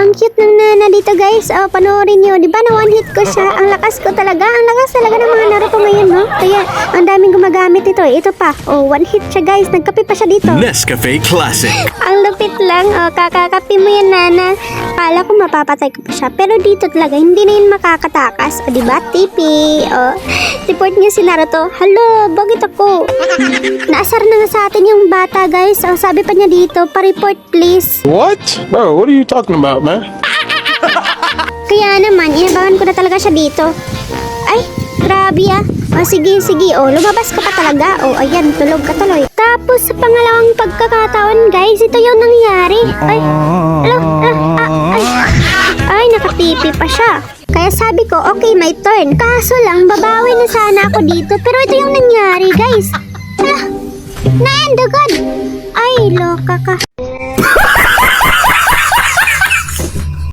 Ang cute ng nana dito guys. Oh, panoorin nyo. Di ba na one hit ko siya? Ang lakas ko talaga. Ang lakas talaga ng mga no? Kaya, ang daming gumagamit ito. eh. Ito pa. Oh, one hit siya guys. Nagkape pa siya dito. Nescafe Classic. Ang lupit lang. Oh, kakakapi mo yan, Nana. Kala ko mapapatay ko pa siya. Pero dito talaga, hindi na yun makakatakas. O, diba? Tipi. O, report niya si Naruto. Hello, bakit ako? Naasar na nga sa atin yung bata, guys. O, sabi pa niya dito, pa-report please. What? Bro, what are you talking about, man? Kaya naman, inabangan ko na talaga siya dito. Ay, grabe ah. O sige, sige. O, lumabas ka pa talaga. O, ayan, tulog ka tuloy. Tapos, sa pangalawang pagkakataon, guys, ito yung nangyari. Ay, ala, ah, ah, ay. Ay, nakatipi pa siya. Kaya sabi ko, okay, my turn. Kaso lang, babawi na sana ako dito. Pero ito yung nangyari, guys. Ah, naendagad. Ay, loka ka.